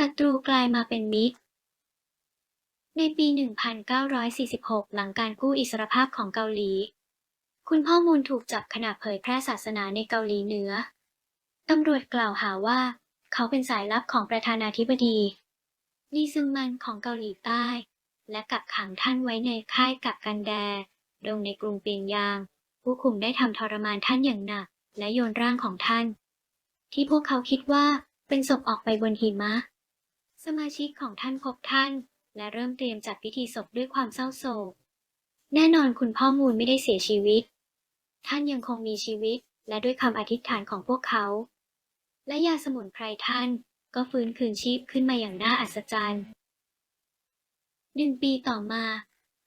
ศัตรูกลายมาเป็นมิตร ในปี 1946 หลังการกู้อิสรภาพของเกาหลี คุณพ่อมูลถูกจับขณะเผยแพร่ศาสนาในเกาหลีเหนือ ตำรวจกล่าวหาว่า เขาเป็นสายลับของประธานาธิบดีลีซึงมันของเกาหลีใต้ และกักขังท่านไว้ในค่ายกักกันแดดงในกรุงเปียงยาง ผู้คุมได้ทำทรมานท่านอย่างหนัก และโยนร่างของท่าน ที่พวกเขาคิดว่าเป็นศพออกไปบนหิมะ สมาชิกของท่านพบท่าน และเริ่มเตรียมจัดพิธีศพด้วยความเศร้าโศก แน่นอนคุณพ่อมูลไม่ได้เสียชีวิต ท่านยังคงมีชีวิต และด้วยคำอธิษฐานของพวกเขา และยาสมุนไพรท่านก็ฟื้นคืนชีพขึ้นมาอย่างน่าอัศจรรย์หนึ่งปีต่อมา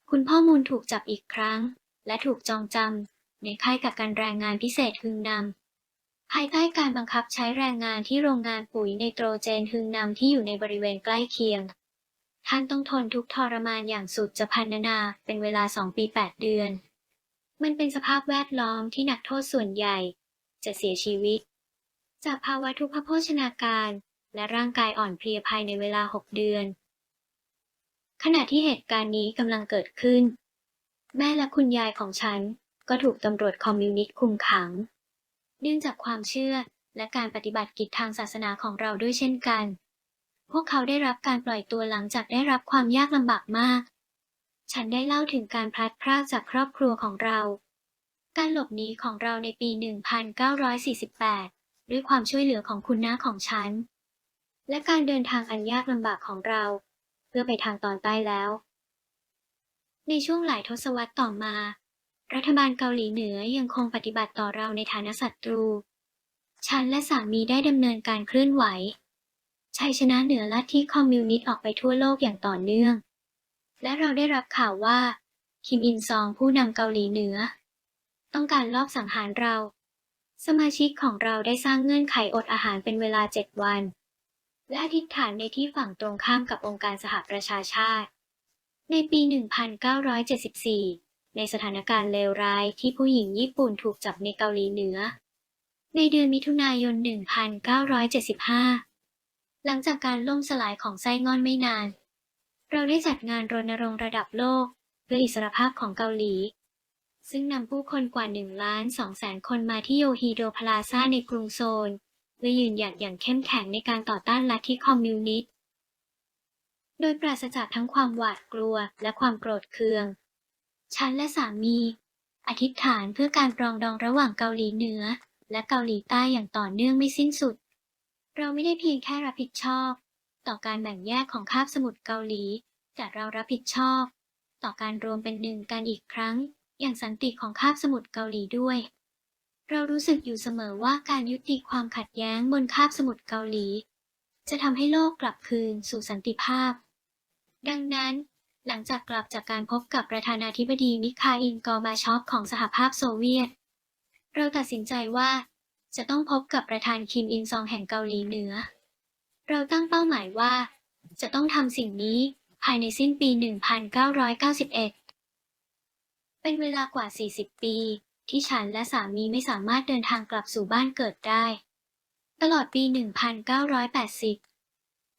คุณพ่อมูลถูกจับอีกครั้ง และถูกจองจำในค่ายกักกันแรงงานพิเศษฮึงนำ ภายใต้การบังคับใช้แรงงานที่โรงงานปุ๋ยไนโตรเจนฮึงนำที่อยู่ในบริเวณใกล้เคียง ท่านต้องทนทุกทรมานอย่างสุดจะพันนานาเป็นเวลาสองปีแปดเดือน มันเป็นสภาพแวดล้อมที่นักโทษส่วนใหญ่ จะเสียชีวิต จากภาวะทุพพโภชนาการ และร่างกายอ่อนเพลียภายในเวลาหกเดือน ขณะที่เหตุการณ์นี้กำลังเกิดขึ้น แม่และคุณยายของฉันก็ถูกตำรวจคอมมิวนิสต์คุมขัง เนื่องจากความเชื่อและการปฏิบัติกิจทางศาสนาของเราด้วยเช่นกัน พวกเขาได้รับการปล่อยตัวหลังจากได้รับความยากลำบากมาก ฉันได้เล่าถึงการพลัดพรากจากครอบครัวของเรา การหลบหนีของเราในปี 1948 ด้วยความช่วยเหลือของคุณน้าของฉัน และการเดินทางอันยากลำบากของเรา เพื่อไปทางตอนใต้แล้ว ในช่วงหลายทศวรรษต่อมา รัฐบาลเกาหลีเหนือยังคงปฏิบัติต่อเราในฐานะศัตรู ฉันและสามีได้ดำเนินการเคลื่อนไหว ชัยชนะเหนือลัทธิคอมมิวนิสต์ออกไปทั่วโลกอย่างต่อเนื่อง และเราได้รับข่าวว่า คิมอินซองผู้นำเกาหลีเหนือ ต้องการลอบสังหารเรา สมาชิกของเราได้สร้างเงื่อนไขอดอาหารเป็นเวลาเจ็ดวัน และอธิษฐานในที่ฝั่งตรงข้ามกับองค์การสหประชาชาติ ในปี 1974 ในสถานการณ์เลวร้ายที่ผู้หญิงญี่ปุ่นถูกจับในเกาหลีเหนือ ในเดือนมิถุนายน 1975 หลังจากการล่มสลายของไส้งอนไม่นาน เราได้จัดงานรณรงค์ระดับโลก เพื่ออิสรภาพของเกาหลี ซึ่งนำผู้คนกว่า1ล้าน2แสนคนมาที่โยฮีโดพลาซาในกรุงโซลเพื่อยืนหยัดอย่างเข้มแข็งในการต่อต้านลัทธิคอมมิวนิสต์ โดยปราศจากทั้งความหวาดกลัวและความโกรธเคือง ฉันและสามี อธิษฐานเพื่อการปรองดองระหว่างเกาหลีเหนือ และเกาหลีใต้อย่างต่อเนื่องไม่สิ้นสุด เราไม่ได้เพียงแค่รับผิดชอบ ต่อการแบ่งแยกของคาบสมุทรเกาหลี แต่เรารับผิดชอบ ต่อการรวมเป็นหนึ่งกันอีกครั้ง อย่างสันติของคาบสมุทรเกาหลีด้วย เรารู้สึกอยู่เสมอว่าการยุติความขัดแย้งบนคาบสมุทรเกาหลี จะทำให้โลกกลับคืนสู่สันติภาพ ดังนั้น หลังจากกลับจากการพบกับประธานาธิบดีมิคาอิลกอร์บาชอฟของสหภาพโซเวียต เราตัดสินใจว่า จะต้องพบกับประธานคิมอินซองแห่งเกาหลีเหนือ เราตั้งเป้าหมายว่า จะต้องทำสิ่งนี้ภายในสิ้นปี 1991 เป็นเวลากว่า 40 ปี ที่ฉันและสามีไม่สามารถเดินทางกลับสู่บ้านเกิดได้ ตลอดปี 1980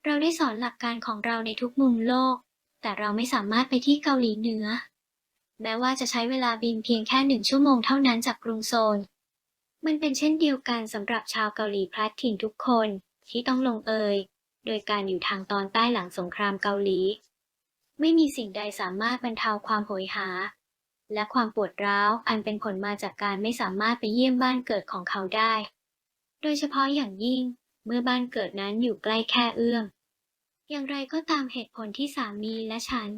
เราได้สอนหลักการของเราในทุกมุมโลก แต่เราไม่สามารถไปที่เกาหลีเหนือ แม้ว่าจะใช้เวลาบินเพียงแค่หนึ่งชั่วโมงเท่านั้นจากกรุงโซล มันเป็นเช่นเดียวกันสำหรับชาวเกาหลีพลัดถิ่นทุกคนที่ต้องลงเอย โดยการอยู่ทางตอนใต้หลังสงครามเกาหลี ไม่มีสิ่งใดสามารถบรรเทาความโหยหา และความปวดร้าวอันเป็นผลมาจากการไม่สามารถไปเยี่ยมบ้านเกิดของเขาได้ โดยเฉพาะอย่างยิ่งเมื่อบ้านเกิดนั้นอยู่ใกล้แค่เอื้อม อย่างไรก็ตามเหตุผลที่สามีและฉัน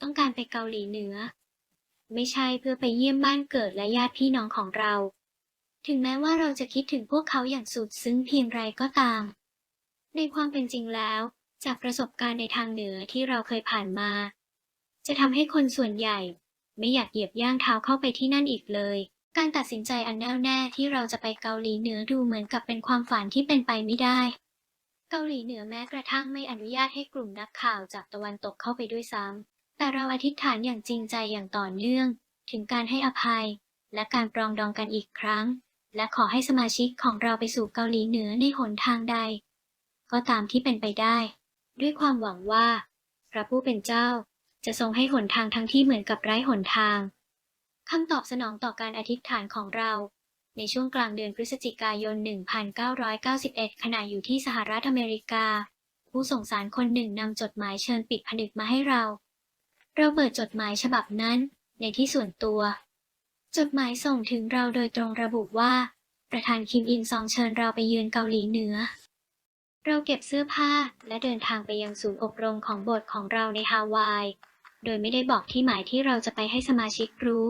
ต้องการไปเกาหลีเหนือ ไม่ใช่เพื่อไปเยี่ยมบ้านเกิดและญาติพี่น้องของเรา ถึงแม้ว่าเราจะคิดถึงพวกเขาอย่างสุดซึ้งเพียงไรก็ตาม ในความเป็นจริงแล้ว จากประสบการณ์ในทางเหนือที่เราเคยผ่านมา จะทำให้คนส่วนใหญ่ ไม่อยากเหยียบย่างเท้าเข้าไปที่นั่นอีกเลย การตัดสินใจอันแน่วแน่ที่เราจะไปเกาหลีเหนือดูเหมือนกับเป็นความฝันที่เป็นไปไม่ได้ เกาหลีเหนือแม้กระทั่งไม่อนุญาตให้กลุ่มนักข่าวจากตะวันตกเข้าไปด้วยซ้ำ แต่เราอธิษฐานอย่างจริงใจอย่างต่อเนื่อง ถึงการให้อภัย และการปรองดองกันอีกครั้ง และขอให้สมาชิกของเราไปสู่เกาหลีเหนือในหนทางใด ก็ตามที่เป็นไปได้ ด้วยความหวังว่า พระผู้เป็นเจ้าจะทรงให้หนทางทั้งที่เหมือนกับไร้หนทางคำตอบสนองต่อการอธิษฐานของเรา ในช่วงกลางเดือนพฤศจิกายน 1991 ขณะอยู่ที่สหรัฐอเมริกา ผู้ส่งสารคนหนึ่งนำจดหมายเชิญปิดผนึกมาให้เรา เราเปิดจดหมายฉบับนั้น ในที่ส่วนตัว จดหมายส่งถึงเราโดยตรงระบุว่า ประธานคิมอินซองเชิญเราไปเยือนเกาหลีเหนือ เราเก็บเสื้อผ้าและเดินทางไปยังศูนย์อบรมของโบสถ์ของเราในฮาวาย โดยไม่ได้บอกที่หมายที่เราจะไปให้สมาชิกรู้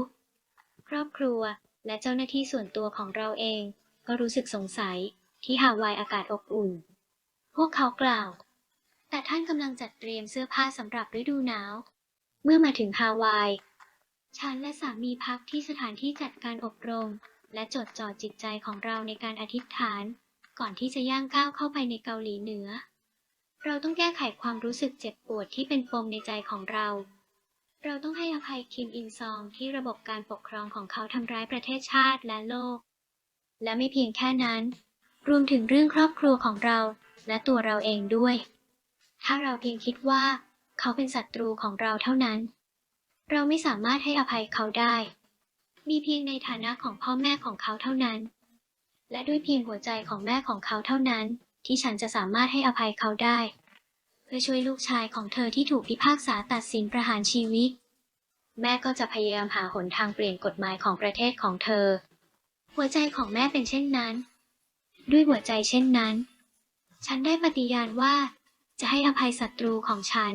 ครอบครัว และเจ้าหน้าที่ส่วนตัวของเราเอง ก็รู้สึกสงสัยที่ฮาวายอากาศอบอุ่น พวกเขากล่าว แต่ท่านกำลังจัดเตรียมเสื้อผ้าสำหรับฤดูหนาว เมื่อมาถึงฮาวาย ฉันและสามีพักที่สถานที่จัดการอบรม และจดจ่อจิตใจของเราในการอธิษฐาน ก่อนที่จะย่างก้าวเข้าไปในเกาหลีเหนือ เราต้องแก้ไขความรู้สึกเจ็บปวดที่เป็นปมในใจของเรา เราต้องให้อภัยคิมอินซองที่ระบบการปกครองของเขาทำร้ายประเทศชาติและโลก และไม่เพียงแค่นั้น รวมถึงเรื่องครอบครัวของเราและตัวเราเองด้วย ถ้าเราเพียงคิดว่าเขาเป็นศัตรูของเราเท่านั้น เราไม่สามารถให้อภัยเขาได้ มีเพียงในฐานะของพ่อแม่ของเขาเท่านั้น และด้วยเพียงหัวใจของแม่ของเขาเท่านั้น ที่ฉันจะสามารถให้อภัยเขาได้ พื่อช่วยลูกชายของเธอที่ถูกพิพากษาตัดสินประหารชีวิต แม่ก็จะพยายามหาหนทางเปลี่ยนกฎหมายของประเทศของเธอ หัวใจของแม่เป็นเช่นนั้น ด้วยหัวใจเช่นนั้น ฉันได้ปฏิญาณว่าจะให้อภัยศัตรูของฉัน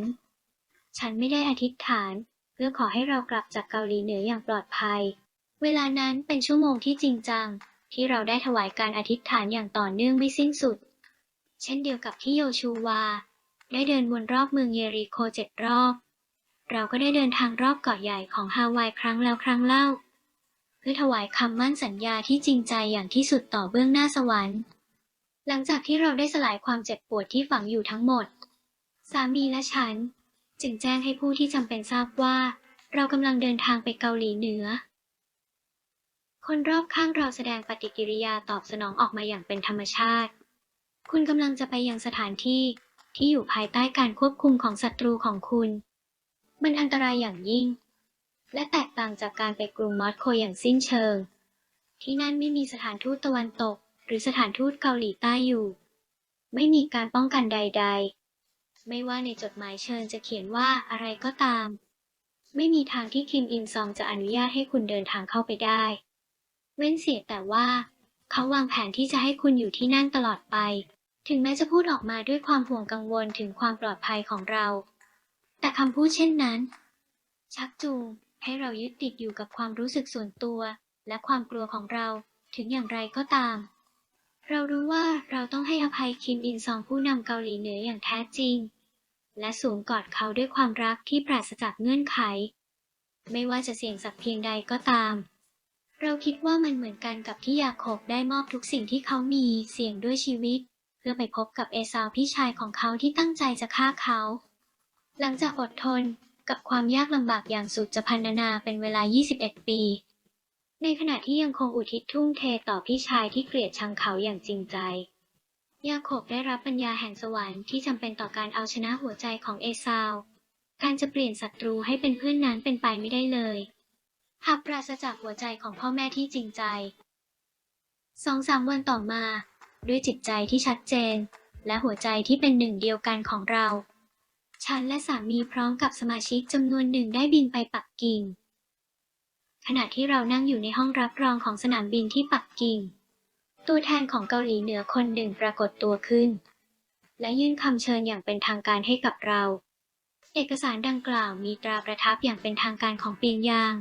ฉันไม่ได้อธิษฐาน เพื่อขอให้เรากลับจากเกาหลีเหนืออย่างปลอดภัย เวลานั้นเป็นชั่วโมงที่จริงจัง ที่เราได้ถวายการอธิษฐานอย่างต่อเนื่องไม่สิ้นสุด เช่นเดียวกับที่โยชูวา ได้เดินวนรอบเมืองเยริโคเจ็ดรอบ เราก็ได้เดินทางรอบเกาะใหญ่ของฮาวายครั้งแล้วครั้งเล่า เพื่อถวายคำมั่นสัญญาที่จริงใจอย่างที่สุดต่อเบื้องหน้าสวรรค์ หลังจากที่เราได้สลายความเจ็บปวดที่ฝังอยู่ทั้งหมด สามีและฉัน จึงแจ้งให้ผู้ที่จำเป็นทราบว่า เรากำลังเดินทางไปเกาหลีเหนือ คนรอบข้างเราแสดงปฏิกิริยาตอบสนองออกมาอย่างเป็นธรรมชาติ คุณกำลังจะไปยังสถานที่ ที่อยู่ภายใต้การควบคุมของศัตรูของคุณ มันอันตรายอย่างยิ่ง และแตกต่างจากการไปกรุงมอสโกอย่างสิ้นเชิง ที่นั่นไม่มีสถานทูตตะวันตก หรือสถานทูตเกาหลีใต้อยู่ ไม่มีการป้องกันใด ๆ ไม่ว่าในจดหมายเชิญจะเขียนว่าอะไรก็ตาม ไม่มีทางที่คิมอินซองจะอนุญาตให้คุณเดินทางเข้าไปได้ เว้นเสียแต่ว่า เขาวางแผนที่จะให้คุณอยู่ที่นั่นตลอดไป ถึงแม้จะพูดออกมาด้วยความห่วงกังวลถึงความปลอดภัยของเรา แต่คำพูดเช่นนั้น ชักจูงให้เรายึดติดอยู่กับความรู้สึกส่วนตัว และความกลัวของเราถึงอย่างไรก็ตาม เรารู้ว่าเราต้องให้อภัยคิมอินซองผู้นำเกาหลีเหนืออย่างแท้จริง และสวมกอดเขาด้วยความรักที่ปราศจากเงื่อนไข ไม่ว่าจะเสี่ยงสักเพียงใดก็ตามเราคิดว่ามันเหมือนกันกับที่ยาโคบได้มอบทุกสิ่งที่เขามีเสี่ยงด้วยชีวิต พื่อไปพบกับเอซาวพี่ชายของเขาที่ตั้งใจจะฆ่าเขา หลังจากอดทนกับความยากลำบากอย่างสุดจะพันนาเป็นเวลา 21 ปี ในขณะที่ยังคงอุทิศทุ่มเทต่อพี่ชายที่เกลียดชังเขาอย่างจริงใจ ยาโคบได้รับปัญญาแห่งสวรรค์ที่จำเป็นต่อการเอาชนะหัวใจของเอซาว การจะเปลี่ยนศัตรูให้เป็นเพื่อนนั้นเป็นไปไม่ได้เลย หากปราศจากหัวใจของพ่อแม่ที่จริงใจ สองสามวันต่อมา ด้วยจิตใจที่ชัดเจน และหัวใจที่เป็นหนึ่งเดียวกันของเรา ฉันและสามีพร้อมกับสมาชิกจำนวนหนึ่งได้บินไปปักกิ่ง ขณะที่เรานั่งอยู่ในห้องรับรองของสนามบินที่ปักกิ่ง ตัวแทนของเกาหลีเหนือคนหนึ่งปรากฏตัวขึ้น และยื่นคำเชิญอย่างเป็นทางการให้กับเรา เอกสารดังกล่าวมีตราประทับอย่างเป็นทางการของปียงยาง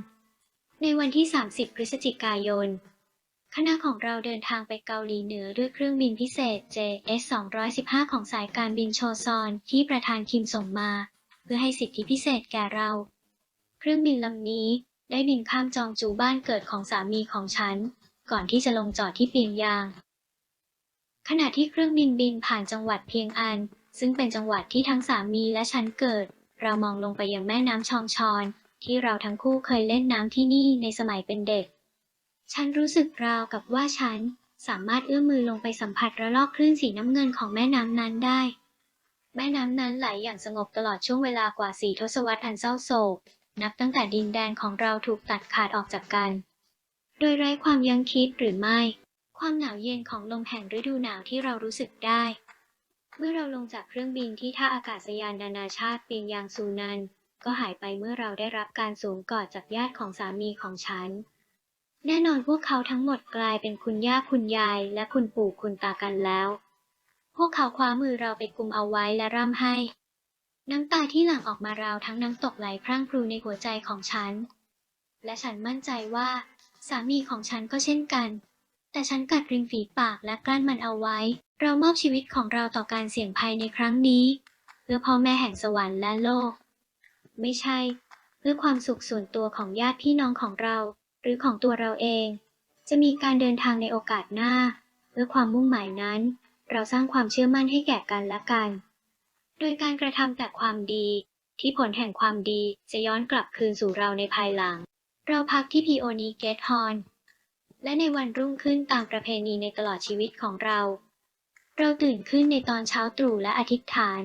ในวันที่ 30 พฤศจิกายน คณะของเราเดินทางไปเกาหลีเหนือด้วยเครื่องบินพิเศษ JS 215ของสายการบินโชซอนที่ประธานคิมส่งมา เพื่อให้สิทธิพิเศษแก่เรา เครื่องบินลำนี้ได้บินข้ามจองจูบ้านเกิดของสามีของฉัน ก่อนที่จะลงจอดที่เปียงยาง ขณะที่เครื่องบินบินผ่านจังหวัดเพียงอัน ซึ่งเป็นจังหวัดที่ทั้งสามีและฉันเกิด เรามองลงไปยังแม่น้ำชองชอน ที่เราทั้งคู่เคยเล่นน้ำที่นี่ในสมัยเป็นเด็ก ฉันรู้สึกราวกับว่าฉันสามารถเอื้อมมือลงไปสัมผัสระลอกคลื่นสีน้ำเงินของแม่น้ำนั้นได้ แม่น้ำนั้นไหลอย่างสงบตลอดช่วงเวลากว่าสี่ทศวรรษอันเศร้าโศก นับตั้งแต่ดินแดนของเราถูกตัดขาดออกจากกัน โดยไร้ความยั้งคิดหรือไม่ ความหนาวเย็นของลมแห่งฤดูหนาวที่เรารู้สึกได้ เมื่อเราลงจากเครื่องบินที่ท่าอากาศยานนานาชาติเปียงยางซูนัน ก็หายไปเมื่อเราได้รับการสวมกอดจากญาติของสามีของฉัน แน่นอนพวกเขาทั้งหมดกลายเป็นคุณย่าคุณยาย และคุณปู่คุณตากันแล้ว พวกเขาคว้ามือเราไปกุมเอาไว้และร่ำให้ น้ำตาที่หลั่งออกมาราวทั้งน้ำตกไหลพรั่งพรูในหัวใจของฉัน และฉันมั่นใจว่า สามีของฉันก็เช่นกัน แต่ฉันกัดริมฝีปากและกลั้นมันเอาไว้ เรามอบชีวิตของเราต่อการเสี่ยงภัยในครั้งนี้ เพื่อพ่อแม่แห่งสวรรค์และโลก ไม่ใช่ เพื่อความสุขส่วนตัวของญาติพี่น้องของเรา รือของตัวเราเอง จะมีการเดินทางในโอกาสหน้า เพื่อความมุ่งหมายนั้น เราสร้างความเชื่อมั่นให้แก่กันและกัน โดยการกระทำแต่ความดี ที่ผลแห่งความดีจะย้อนกลับคืนสู่เราในภายหลัง เราพักที่พีโอนีเกตฮอนและในวันรุ่งขึ้นตามประเพณีในตลอดชีวิตของเรา เราตื่นขึ้นในตอนเช้าตรู่และอธิษฐาน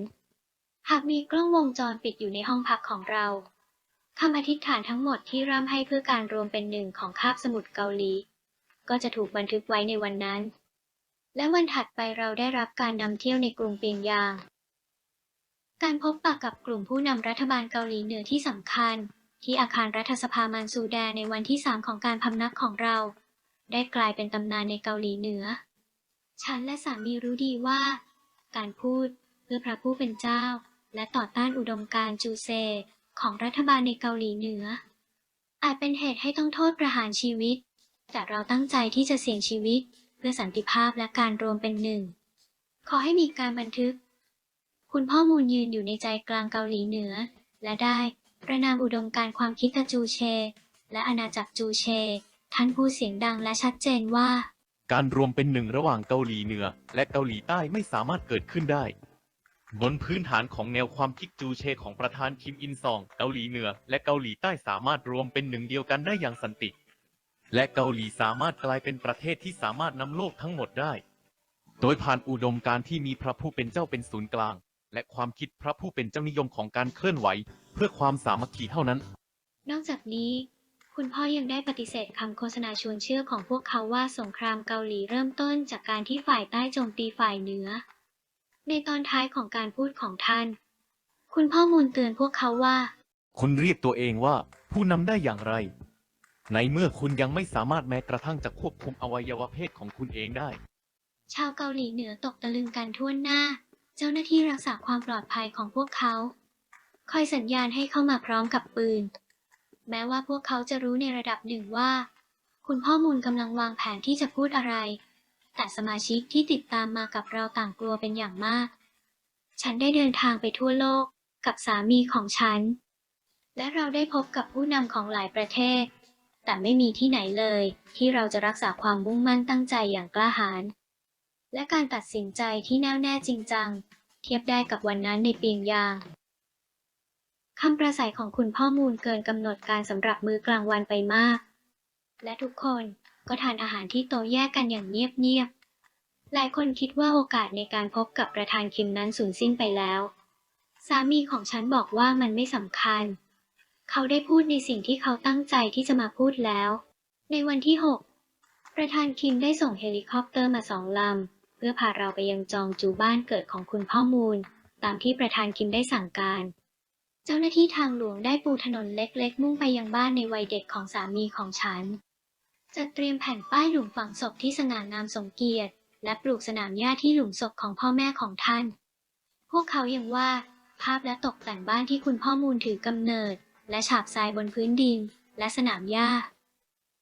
หากมีกล้องวงจรปิดอยู่ในห้องพักของเรา คำอธิษฐานทั้งหมดที่ร่ำให้เพื่อการรวมเป็นหนึ่งของคาบสมุทรเกาหลี ก็จะถูกบันทึกไว้ในวันนั้น และวันถัดไปเราได้รับการนำเที่ยวในกรุงเปียงยาง การพบปะกับกลุ่มผู้นำรัฐบาลเกาหลีเหนือที่สำคัญ ที่อาคารรัฐสภามันซูแดในวันที่3ของการพำนักของเรา ได้กลายเป็นตำนานในเกาหลีเหนือ ฉันและสามีรู้ดีว่า การพูดเพื่อพระผู้เป็นเจ้า และต่อต้านอุดมการณ์จูเซ ของรัฐบาลในเกาหลีเหนือ อาจเป็นเหตุให้ต้องโทษประหารชีวิต แต่เราตั้งใจที่จะเสี่ยงชีวิต เพื่อสันติภาพและการรวมเป็นหนึ่ง ขอให้มีการบันทึก คุณพ่อมูลยืนอยู่ในใจกลางเกาหลีเหนือ และได้ประนามอุดมการความคิดจูเช และอาณาจักรจูเช ท่านพูดเสียงดังและชัดเจนว่า การรวมเป็นหนึ่งระหว่างเกาหลีเหนือ และเกาหลีใต้ไม่สามารถเกิดขึ้นได้ บนพื้นฐานของแนวความคิดจูเชของประธานคิมอินซอง เกาหลีเหนือ และเกาหลีใต้สามารถรวมเป็นหนึ่งเดียวกันได้อย่างสันติ และเกาหลีสามารถกลายเป็นประเทศที่สามารถนำโลกทั้งหมดได้ โดยผ่านอุดมการที่มีพระผู้เป็นเจ้าเป็นศูนย์กลาง และความคิดพระผู้เป็นเจ้านิยมของการเคลื่อนไหว เพื่อความสามัคคีเท่านั้น นอกจากนี้ คุณพ่อยังได้ปฏิเสธคำโฆษณาชวนเชื่อของพวกเขาว่าสงครามเกาหลีเริ่มต้นจากการที่ฝ่ายใต้โจมตีฝ่ายเหนือ ในตอนท้ายของการพูดของท่าน คุณพ่อมูลเตือนพวกเขาว่า คุณเรียกตัวเองว่าผู้นำได้อย่างไร ในเมื่อคุณยังไม่สามารถแม้กระทั่งจะควบคุมอวัยวะเพศของคุณเองได้ ชาวเกาหลีเหนือตกตะลึงกันทั่วหน้า เจ้าหน้าที่รักษาความปลอดภัยของพวกเขา คอยสัญญาณให้เข้ามาพร้อมกับปืน แม้ว่าพวกเขาจะรู้ในระดับหนึ่งว่า คุณพ่อมูลกำลังวางแผนที่จะพูดอะไร แต่สมาชิกที่ติดตามมากับเราต่างกลัวเป็นอย่างมาก ฉันได้เดินทางไปทั่วโลกกับสามีของฉัน และเราได้พบกับผู้นำของหลายประเทศ แต่ไม่มีที่ไหนเลย ที่เราจะรักษาความมุ่งมั่นตั้งใจอย่างกล้าหาญ และการตัดสินใจที่แน่วแน่จริงจัง เทียบได้กับวันนั้นในเปียงยางคำประสัยของคุณพ่อมูลเกินกำหนดการสำหรับมื้อกลางวันไปมาก และทุกคน ก็ทานอาหารที่โต๊ะแยกกันอย่างเงียบๆ หลายคนคิดว่าโอกาสในการพบกับประธานคิมนั้นสูญสิ้นไปแล้ว สามีของฉันบอกว่ามันไม่สำคัญ เขาได้พูดในสิ่งที่เขาตั้งใจที่จะมาพูดแล้ว ในวันที่ 6 ประธานคิมได้ส่งเฮลิคอปเตอร์มาสองลำ เพื่อพาเราไปยังจองจูบ้านเกิดของคุณพ่อมูล ตามที่ประธานคิมได้สั่งการเจ้าหน้าที่ทางหลวงได้ปูถนนเล็กๆ มุ่งไปยังบ้านในวัยเด็กของสามีของฉัน จัดเตรียมแผ่นป้ายหลุมฝังศพที่สง่างามสมเกียรติ และปลูกสนามหญ้าที่หลุมศพของพ่อแม่ของท่าน พวกเขายังวาดภาพและตกแต่งบ้านที่คุณพ่อมูลถือกำเนิด และฉาบทรายบนพื้นดิน และสนามหญ้า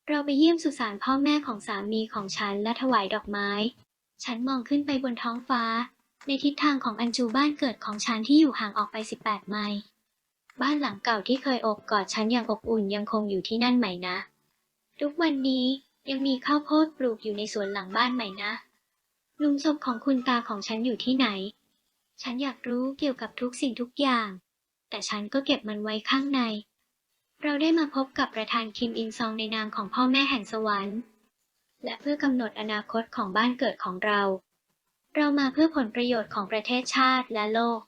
เราไปเยี่ยมสุสานพ่อแม่ของสามีของฉันและถวายดอกไม้ ฉันมองขึ้นไปบนท้องฟ้า ในทิศทางของอันจูบ้านเกิดของฉันที่อยู่ห่างออกไป 18 ไมล์ บ้านหลังเก่าที่เคยอบกอดฉันอย่างอบอุ่นยังคงอยู่ที่นั่นไหมนะ ทุกวันนี้ยังมีข้าวโพดปลูกอยู่ในสวนหลังบ้านไหม่นะลุมศพของคุณตาของฉันอยู่ที่ไหน ฉันอยากรู้เกี่ยวกับทุกสิ่งทุกอย่าง แต่ฉันก็เก็บมันไว้ข้างใน เราได้มาพบกับประธานคิมอินซองในนามของพ่อแม่แห่งสวรรค์ และเพื่อกำหนดอนาคตของบ้านเกิดของเรา เรามาเพื่อผลประโยชน์ของประเทศชาติและโลก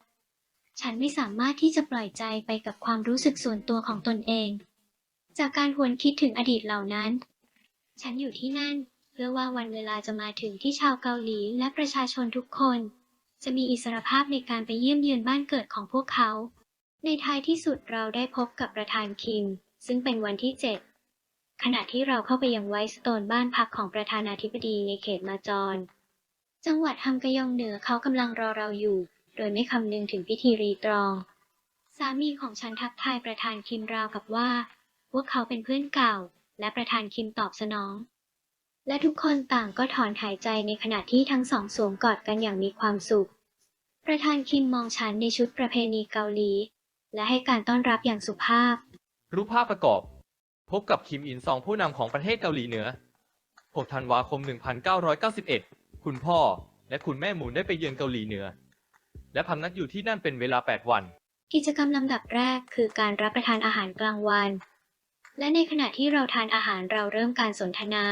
ฉันไม่สามารถที่จะปล่อยใจไปกับความรู้สึกส่วนตัวของตนเอง จากการหวนคิดถึงอดีตเหล่านั้น ฉันอยู่ที่นั่น เพื่อว่าวันเวลาจะมาถึงที่ชาวเกาหลีและประชาชนทุกคน จะมีอิสรภาพในการไปเยี่ยมเยือนบ้านเกิดของพวกเขา ในท้ายที่สุดเราได้พบกับประธานคิม ซึ่งเป็นวันที่7ขณะที่เราเข้าไปยังไวท์สโตนบ้านพักของประธานาธิบดีในเขตมาจอนจังหวัดฮัมกยองเหนือเขากำลังรอเราอยู่ โดยไม่คำนึงถึงพิธีรีตรอง สามีของฉันทักทายประธานคิมราวกับว่า พวกเขาเป็นเพื่อนเก่า และประธานคิมตอบสนอง และทุกคนต่างก็ถอนหายใจในขณะที่ทั้งสองสวมกอดกันอย่างมีความสุข ประธานคิมมองฉันในชุดประเพณีเกาหลี และให้การต้อนรับอย่างสุภาพ รูปภาพประกอบ พบกับคิมอินซองผู้นำของประเทศเกาหลีเหนือ 6 ธันวาคม 1991 คุณพ่อและคุณแม่หมูนได้ไปเยือนเกาหลีเหนือ และพำนักอยู่ที่นั่นเป็นเวลา 8 วัน กิจกรรมลำดับแรกคือการรับประทานอาหารกลางวัน และในขณะที่เราทานอาหารเราเริ่มการสนทนา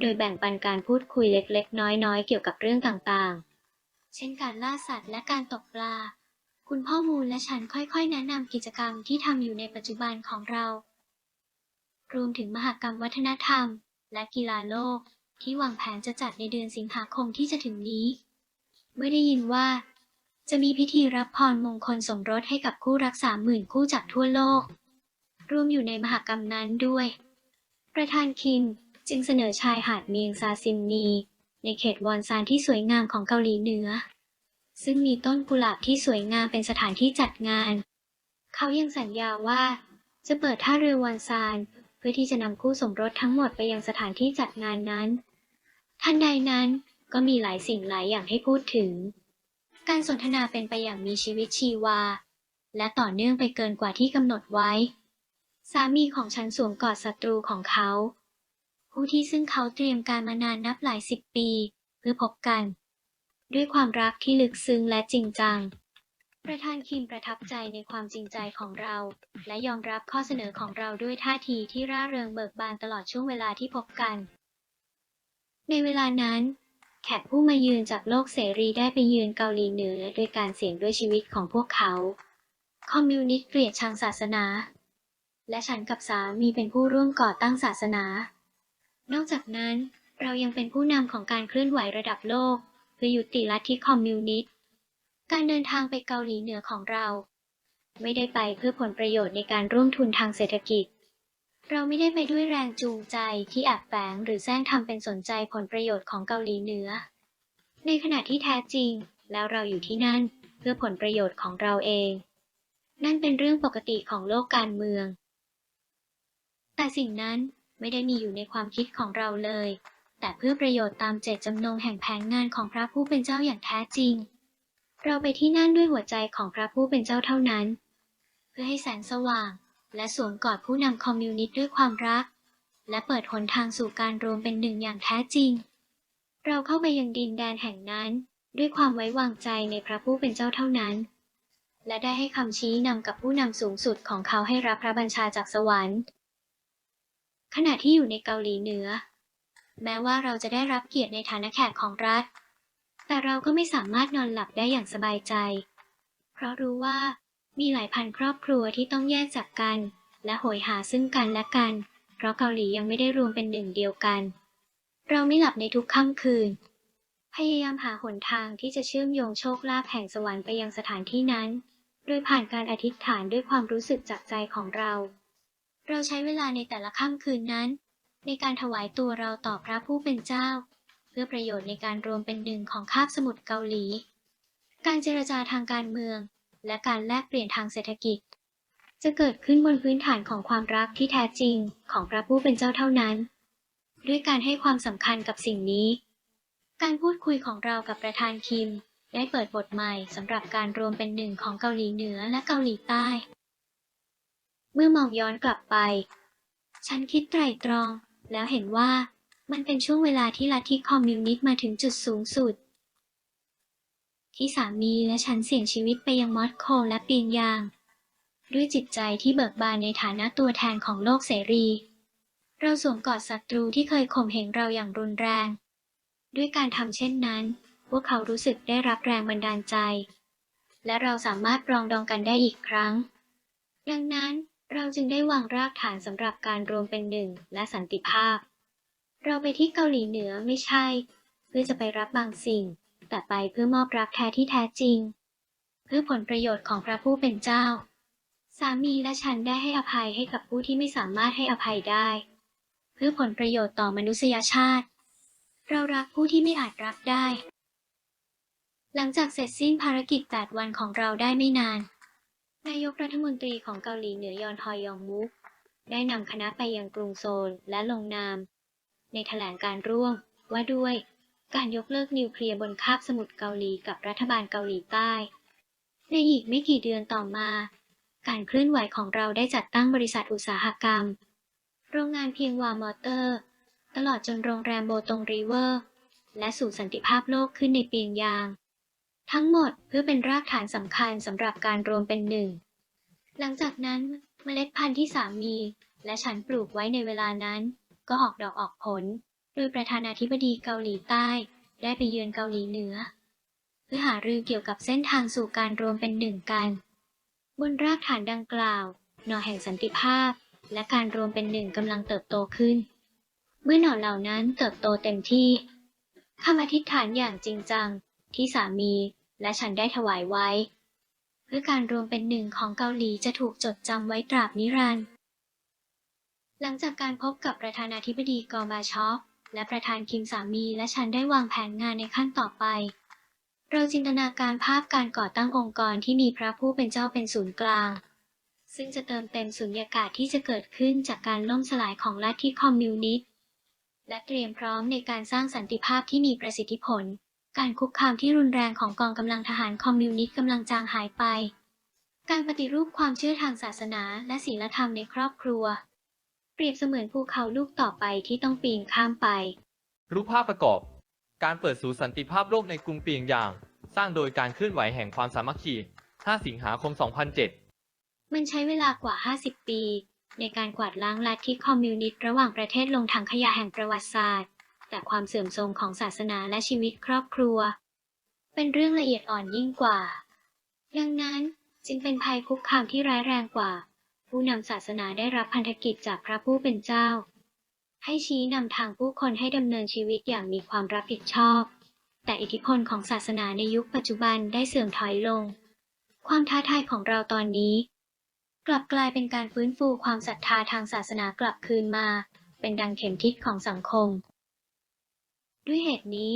โดยแบ่งปันการพูดคุยเล็ก ๆ น้อยๆ เกี่ยวกับเรื่องต่างๆ เช่นการล่าสัตว์และการตกปลา คุณพ่อมูลและฉันค่อยๆ แนะนำกิจกรรมที่ทำอยู่ในปัจจุบันของเรา รวมถึงมหกรรมวัฒนธรรม และกีฬาโลก ที่วางแผนจะจัดในเดือนสิงหาคมที่จะถึงนี้ เมื่อได้ยินว่า จะมีพิธีรับพรมงคลสมรสให้กับคู่รักสามหมื่นคู่จากทั่วโลก รวมอยู่ในมหกรรมนั้นด้วย ประธานคิมจึงเสนอชายหาดเมียงซาซิมนี ในเขตวอนซานที่สวยงามของเกาหลีเหนือ ซึ่งมีต้นกุหลาบที่สวยงามเป็นสถานที่จัดงาน เขายังสัญญาว่า จะเปิดท่าเรือวอนซานเพื่อที่จะนำคู่สมรสทั้งหมดไปยังสถานที่จัดงานนั้น ทันใดนั้นก็มีหลายสิ่งหลายอย่างให้พูดถึง การสนทนาเป็นไปอย่างมีชีวิตชีวา และต่อเนื่องไปเกินกว่าที่กำหนดไว้ สามีของฉันสวมกอดศัตรูของเขา ผู้ที่ซึ่งเขาเตรียมการมานานนับหลายสิบปี เพื่อพบกัน ด้วยความรักที่ลึกซึ้งและจริงจัง ประธานคิมประทับใจในความจริงใจของเรา และยอมรับข้อเสนอของเราด้วยท่าทีที่ร่าเริงเบิกบานตลอดช่วงเวลาที่พบกัน ในเวลานั้น แขกผู้มายืนจากโลกเสรีได้ไปยืนเกาหลีเหนือโดยการเสี่ยงด้วยชีวิตของพวกเขา คอมมิวนิสต์เกลียดชังศาสนา และฉันกับสามีเป็นผู้ร่วมก่อตั้งศาสนา นอกจากนั้นเรายังเป็นผู้นำของการเคลื่อนไหวระดับโลก เพื่อยุติลัทธิคอมมิวนิสต์ การเดินทางไปเกาหลีเหนือของเรา ไม่ได้ไปเพื่อผลประโยชน์ในการร่วมทุนทางเศรษฐกิจ เราไม่ได้ไปด้วยแรงจูงใจที่แอบแฝงหรือแซงทำเป็นสนใจผลประโยชน์ของเกาหลีเหนือ ในขณะที่แท้จริงแล้วเราอยู่ที่นั่นเพื่อผลประโยชน์ของเราเอง นั่นเป็นเรื่องปกติของโลกการเมือง แต่สิ่งนั้นไม่ได้มีอยู่ในความคิดของเราเลย แต่เพื่อประโยชน์ตามเจตจำนงแห่งแผนงานของพระผู้เป็นเจ้าอย่างแท้จริง เราไปที่นั่นด้วยหัวใจของพระผู้เป็นเจ้าเท่านั้น เพื่อให้แสงสว่าง และสวมกอดผู้นำคอมมิวนิสต์ด้วยความรัก และเปิดหนทางสู่การรวมเป็นหนึ่งอย่างแท้จริง เราเข้าไปยังดินแดนแห่งนั้น ด้วยความไว้วางใจในพระผู้เป็นเจ้าเท่านั้น และได้ให้คำชี้นำกับผู้นำสูงสุดของเขาให้รับพระบัญชาจากสวรรค์ ขณะที่อยู่ในเกาหลีเหนือ แม้ว่าเราจะได้รับเกียรติในฐานะแขกของรัฐ แต่เราก็ไม่สามารถนอนหลับได้อย่างสบายใจ เพราะรู้ว่ามีหลายพันครอบครัวที่ต้องแยกจากกัน และโหยหาซึ่งกันและกัน เพราะเกาหลียังไม่ได้รวมเป็นหนึ่งเดียวกัน เราไม่หลับในทุกค่ำคืน พยายามหาหนทางที่จะเชื่อมโยงโชคลาภแห่งสวรรค์ไปยังสถานที่นั้น โดยผ่านการอธิษฐานด้วยความรู้สึกจากใจของเรา เราใช้เวลาในแต่ละค่ำคืนนั้น ในการถวายตัวเราต่อพระผู้เป็นเจ้า เพื่อประโยชน์ในการรวมเป็นหนึ่งของคาบสมุทรเกาหลี การเจรจาทางการเมือง และการแลกเปลี่ยนทางเศรษฐกิจ จะเกิดขึ้นบนพื้นฐานของความรักที่แท้จริงของพระผู้เป็นเจ้าเท่านั้น ด้วยการให้ความสำคัญกับสิ่งนี้ การพูดคุยของเรากับประธานคิม ได้เปิดบทใหม่สำหรับการรวมเป็นหนึ่งของเกาหลีเหนือและเกาหลีใต้ เมื่อมองย้อนกลับไป ฉันคิดไตร่ตรอง แล้วเห็นว่ามันเป็นช่วงเวลาที่ลัทธิคอมมิวนิสต์มาถึงจุดสูงสุด ที่สามีและฉันเสี่ยงชีวิตไปยังมอสโกและปีนยาง ด้วยจิตใจที่เบิกบานในฐานะตัวแทนของโลกเสรี เราสวมกอดศัตรูที่เคยข่มเหงเราอย่างรุนแรง ด้วยการทำเช่นนั้น พวกเขารู้สึกได้รับแรงบันดาลใจ และเราสามารถปรองดองกันได้อีกครั้ง ดังนั้น เราจึงได้วางรากฐานสำหรับการรวมเป็นหนึ่งและสันติภาพ เราไปที่เกาหลีเหนือไม่ใช่ เพื่อจะไปรับบางสิ่ง แต่ไปเพื่อมอบรักแท้ที่แท้จริง เพื่อผลประโยชน์ของพระผู้เป็นเจ้า สามีและฉันได้ให้อภัยให้กับผู้ที่ไม่สามารถให้อภัยได้ เพื่อผลประโยชน์ต่อมนุษยชาติ เรารักผู้ที่ไม่อาจรักได้ หลังจากเสร็จสิ้นภารกิจ 8 วันของเราได้ไม่นาน นายกรัฐมนตรีของเกาหลีเหนือยอนทอยยองมุก ได้นำคณะไปยังกรุงโซลและลงนาม ในแถลงการร่วมว่าด้วย การยกเลิกนิวเคลียร์บนคาบสมุทรเกาหลีกับรัฐบาลเกาหลีใต้ ในอีกไม่กี่เดือนต่อมา การเคลื่อนไหวของเราได้จัดตั้งบริษัทอุตสาหกรรม โรงงานเพียงวามอเตอร์ ตลอดจนโรงแรมโบตงรีเวอร์ และศูนย์สันติภาพโลกขึ้นในเปียงยาง ทั้งหมดเพื่อเป็นรากฐานสำคัญสำหรับการรวมเป็นหนึ่ง หลังจากนั้นเมล็ดพันธุ์ที่สามี และฉันปลูกไว้ในเวลานั้น ก็ออกดอกออกผล โดยประธานาธิบดีเกาหลีใต้ ได้ไปเยือนเกาหลีเหนือ เพื่อหารือเกี่ยวกับเส้นทางสู่การรวมเป็นหนึ่งกัน บนรากฐานดังกล่าว หน่อแห่งสันติภาพ และการรวมเป็นหนึ่งกำลังเติบโตขึ้น เมื่อหน่อเหล่านั้นเติบโตเต็มที่คำอธิษฐานอย่างจริงจัง ที่สามีและฉันได้ถวายไว้ เพื่อการรวมเป็นหนึ่งของเกาหลีจะถูกจดจำไว้ตราบนิรันดร์หลังจากการพบกับประธานาธิบดีกอร์บาชอฟและประธานคิมสามีและฉันได้วางแผนงานในขั้นต่อไป เราจินตนาการภาพการก่อตั้งองค์กรที่มีพระผู้เป็นเจ้าเป็นศูนย์กลาง ซึ่งจะเติมเต็มสุญญากาศที่จะเกิดขึ้นจากการล่มสลายของลัทธิคอมมิวนิสต์และเตรียมพร้อมในการสร้างสันติภาพที่มีประสิทธิผล การคุกคามที่รุนแรงของกองกำลังทหารคอมมิวนิสต์กำลังจางหายไป การปฏิรูปความเชื่อทางศาสนาและศีลธรรมในครอบครัว เปรียบเสมือนภูเขาลูกต่อไปที่ต้องปีนข้ามไป รูปภาพประกอบ การเปิดศูนย์สันติภาพโลกในกรุงเปียงยาง สร้างโดยการเคลื่อนไหวแห่งความสามัคคี 5 สิงหาคม 2007 มันใช้เวลากว่า 50 ปี ในการกวาดล้างลัทธิคอมมิวนิสต์ระหว่างประเทศลงถังขยะแห่งประวัติศาสตร์ แต่ความเสื่อมโทรมของศาสนาและชีวิตครอบครัว เป็นเรื่องละเอียดอ่อนยิ่งกว่า ดังนั้นจึงเป็นภัยคุกคามที่ร้ายแรงกว่า ผู้นำศาสนาได้รับพันธกิจจากพระผู้เป็นเจ้า ให้ชี้นำทางผู้คนให้ดำเนินชีวิตอย่างมีความรับผิดชอบ แต่อิทธิพลของศาสนาในยุคปัจจุบันได้เสื่อมถอยลง ความท้าทายของเราตอนนี้ กลับกลายเป็นการฟื้นฟูความศรัทธาทางศาสนากลับคืนมา เป็นดังเข็มทิศของสังคม ด้วยเหตุนี้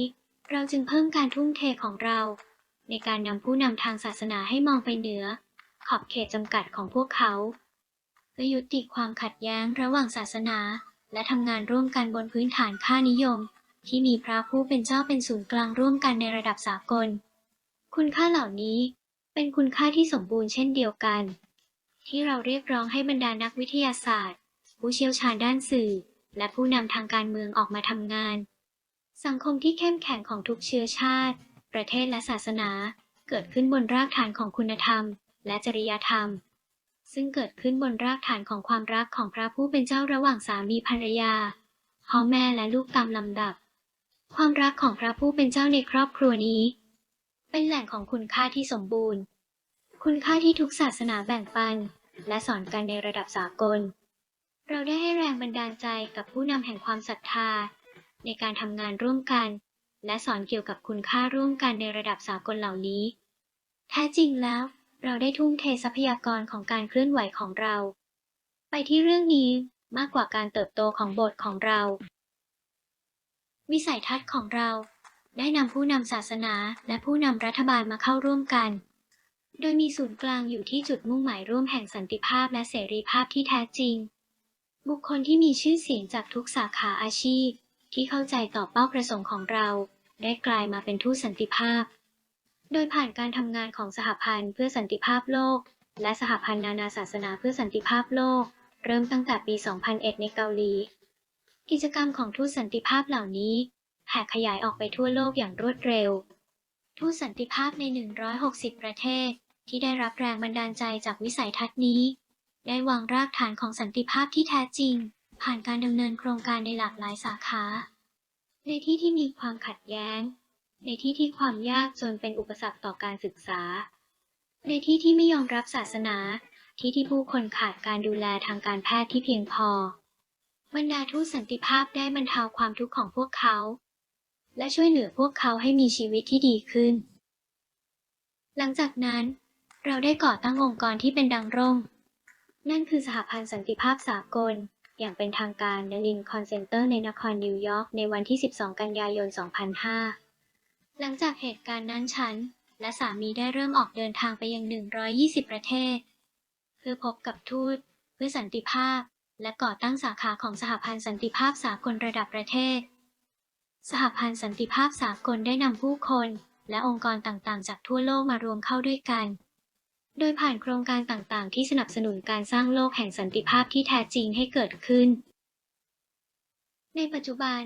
เราจึงเพิ่มการทุ่มเทของเรา ในการนำผู้นำทางศาสนาให้มองไปเหนือ ขอบเขตจำกัดของพวกเขาเพื่อยุติความขัดแย้งระหว่างศาสนา และทำงานร่วมกันบนพื้นฐานค่านิยม ที่มีพระผู้เป็นเจ้าเป็นศูนย์กลางร่วมกันในระดับสากล คุณค่าเหล่านี้เป็นคุณค่าที่สมบูรณ์เช่นเดียวกัน ที่เราเรียกร้องให้บรรดานักวิทยาศาสตร์ ผู้เชี่ยวชาญด้านสื่อ และผู้นำทางการเมืองออกมาทำงาน สังคมที่เข้มแข็งของทุกเชื้อชาติ ประเทศและศาสนา เกิดขึ้นบนรากฐานของคุณธรรม และจริยธรรม ซึ่งเกิดขึ้นบนรากฐานของความรักของพระผู้เป็นเจ้าระหว่างสามีภรรยาพ่อแม่และลูกตามลำดับ ความรักของพระผู้เป็นเจ้าในครอบครัวนี้ เป็นแหล่งของคุณค่าที่สมบูรณ์ คุณค่าที่ทุกศาสนาแบ่งปัน และสอนกันในระดับสากล เราได้ให้แรงบันดาลใจกับผู้นำแห่งความศรัทธา ในการทำงานร่วมกัน และสอนเกี่ยวกับคุณค่าร่วมกันในระดับสากลเหล่านี้ แท้จริงแล้ว เราได้ทุ่มเททรัพยากรของการเคลื่อนไหวของเรา ไปที่เรื่องนี้มากกว่าการเติบโตของโบสถ์ของเรา วิสัยทัศน์ของเรา ได้นำผู้นำศาสนาและผู้นำรัฐบาลมาเข้าร่วมกัน โดยมีศูนย์กลางอยู่ที่จุดมุ่งหมายร่วมแห่งสันติภาพและเสรีภาพที่แท้จริง บุคคลที่มีชื่อเสียงจากทุกสาขาอาชีพ ที่เข้าใจต่อเป้าประสงค์ของเรา ได้กลายมาเป็นทูตสันติภาพ โดยผ่านการทำงานของสหพันธ์เพื่อสันติภาพโลก และสหพันธ์นานาศาสนาเพื่อสันติภาพโลก เริ่มตั้งแต่ปี 2001 ในเกาหลี กิจกรรมของทูตสันติภาพเหล่านี้แผ่ขยายออกไปทั่วโลกอย่างรวดเร็ว ทูตสันติภาพใน 160 ประเทศ ที่ได้รับแรงบันดาลใจจากวิสัยทัศน์นี้ ได้วางรากฐานของสันติภาพที่แท้จริง ผ่านการดำเนินโครงการในหลากหลายสาขา ในที่ที่มีความขัดแย้ง ในที่ที่ความยากจนเป็นอุปสรรคต่อการศึกษา ในที่ที่ไม่ยอมรับศาสนา ที่ที่ผู้คนขาดการดูแลทางการแพทย์ที่เพียงพอบรรดาทูตสันติภาพได้บรรเทาความทุกข์ของพวกเขา และช่วยเหลือพวกเขาให้มีชีวิตที่ดีขึ้น หลังจากนั้น เราได้ก่อตั้งองค์กรที่เป็นดังร่ม นั่นคือสหพันธ์สันติภาพสากล อย่างเป็นทางการ The Lincoln Center ในนครนิวยอร์กในวันที่ 12 กันยายน 2005 หลังจากเหตุการณ์นั้นฉัน และสามีได้เริ่มออกเดินทางไปยัง 120 ประเทศ เพื่อพบกับทูต เพื่อสันติภาพ และก่อตั้งสาขาของสหพันธ์สันติภาพสากลระดับประเทศ สหพันธ์สันติภาพสากลได้นำผู้คน และองค์กรต่างๆ จากทั่วโลกมารวมเข้าด้วยกัน โดยผ่านโครงการต่างๆ ที่สนับสนุนการสร้างโลกแห่งสันติภาพที่แท้จริงให้เกิดขึ้น ในปัจจุบัน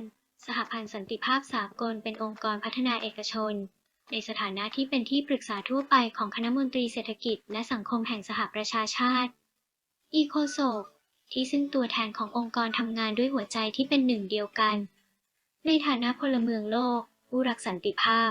สหพันธ์สันติภาพสากลเป็นองค์กรพัฒนาเอกชน ในสถานะที่เป็นที่ปรึกษาทั่วไปของคณะมนตรีเศรษฐกิจ และสังคมแห่งสหประชาชาติ อีโคโซกที่ซึ่งตัวแทนขององค์กรทำงานด้วยหัวใจที่เป็นหนึ่งเดียวกัน ในฐานะพลเมืองโลก ผู้รักสันติภาพ